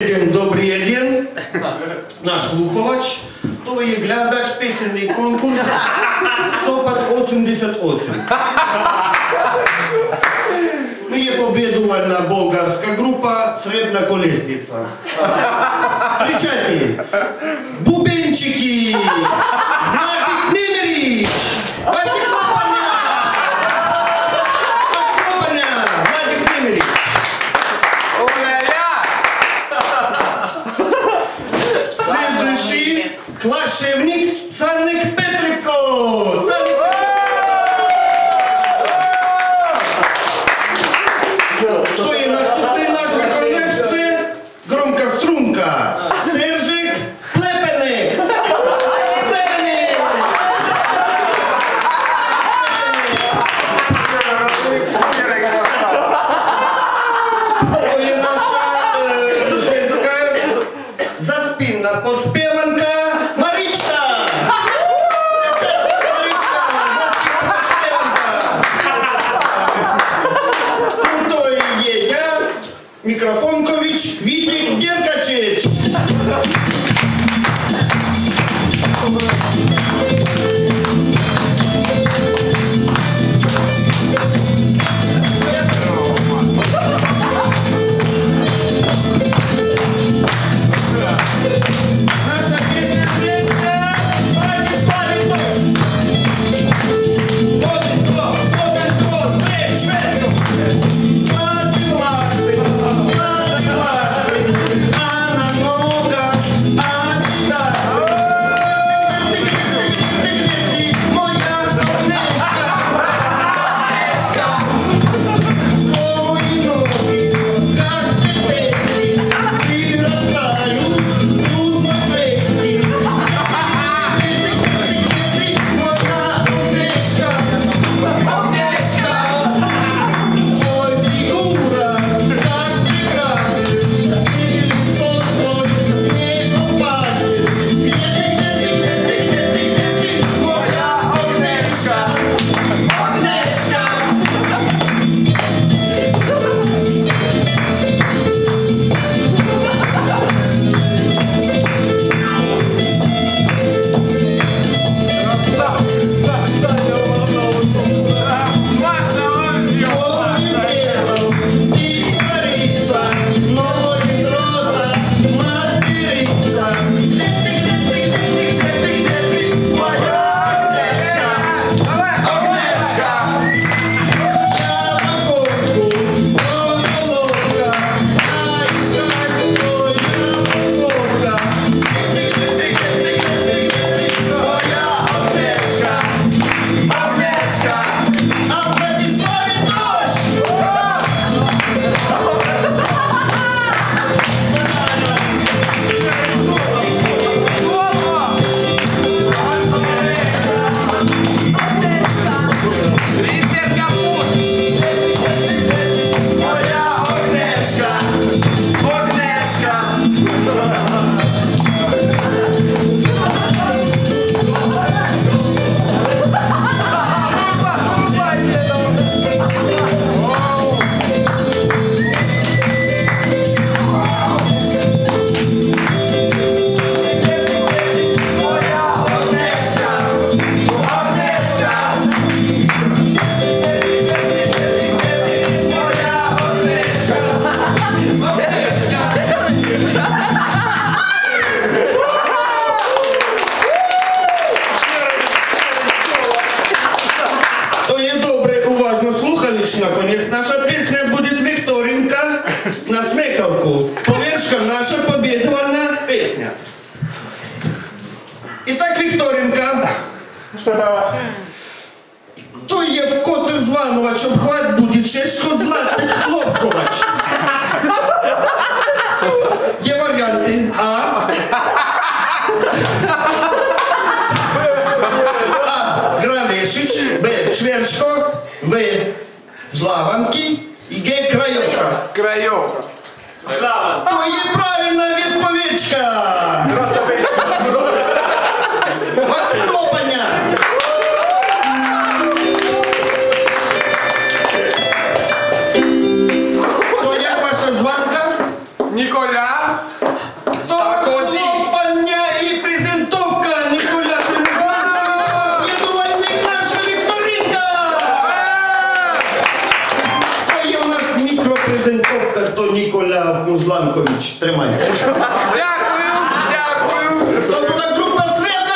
День, добрий день, наш слуховач, то є глядач пісенний конкурс Сопат 88. Ми є победувальна болгарська група Сребна колесниця. Встречайте, бубенчики, Владик Немерич! Ваші Warzywnik Sannyk Petrywko! Sannyk мікрофонкович Вітик Деркачич. Слухач, наконец наша пісня буде Вікторінка на смекалку. Повершка наша побєдувальна пісня. І так, Вікторінка. То є вкотре званувач, обхват буде шешко златих хлопковач. Є варіанти. А. А. Гравешич, Б. Швершко, Крайовка. Слава! Є правильна відповідька. Іванкович. Тримайте. Дякую, дякую. То була група Света